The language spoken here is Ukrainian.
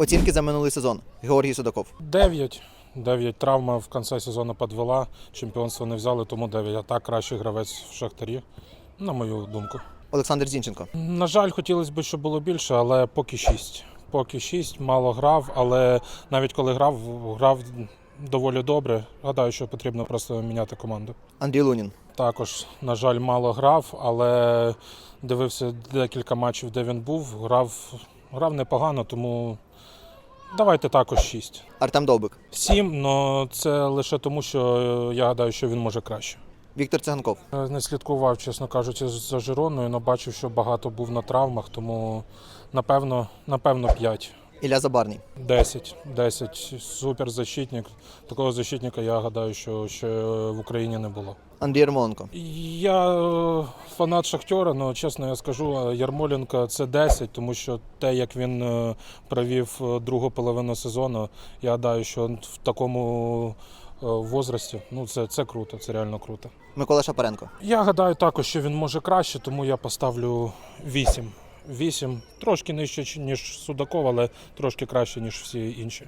Оцінки за минулий сезон. Георгій Судаков. 9. 9 травма в кінці сезону підвела. Чемпіонство не взяли, тому 9. А так кращий гравець в Шахтарі, на мою думку. Олександр Зінченко. На жаль, хотілося б, щоб було більше, але поки 6. Поки 6, мало грав, але навіть коли грав, грав доволі добре. Гадаю, що потрібно просто міняти команду. Андрій Лунін. Також, на жаль, мало грав, але дивився декілька матчів, де він був. Грав, грав непогано, тому давайте також 6. Артем Довбик. 7, але це лише тому, що е, я гадаю, що він може краще. Віктор Циганков. Е, Не слідкував, чесно кажучи, за Жироною, але бачив, що багато був на травмах, тому напевно, напевно 5. Ілля Забарний. 10. 10. Супер защитник. Такого защитника, я гадаю, що ще в Україні не було. Андрій Ярмоленко. Я е, фанат Шахтера, але чесно я скажу, Ярмоленко це 10, тому що те, як він е, провів е, другу половину сезону, я гадаю, що в такому возрасті, ну це, це круто, це реально круто. Микола Шапаренко. Я гадаю також, що він може краще, тому я поставлю 8. 8. Трошки нижче, ніж Судаков, але трошки краще, ніж всі інші.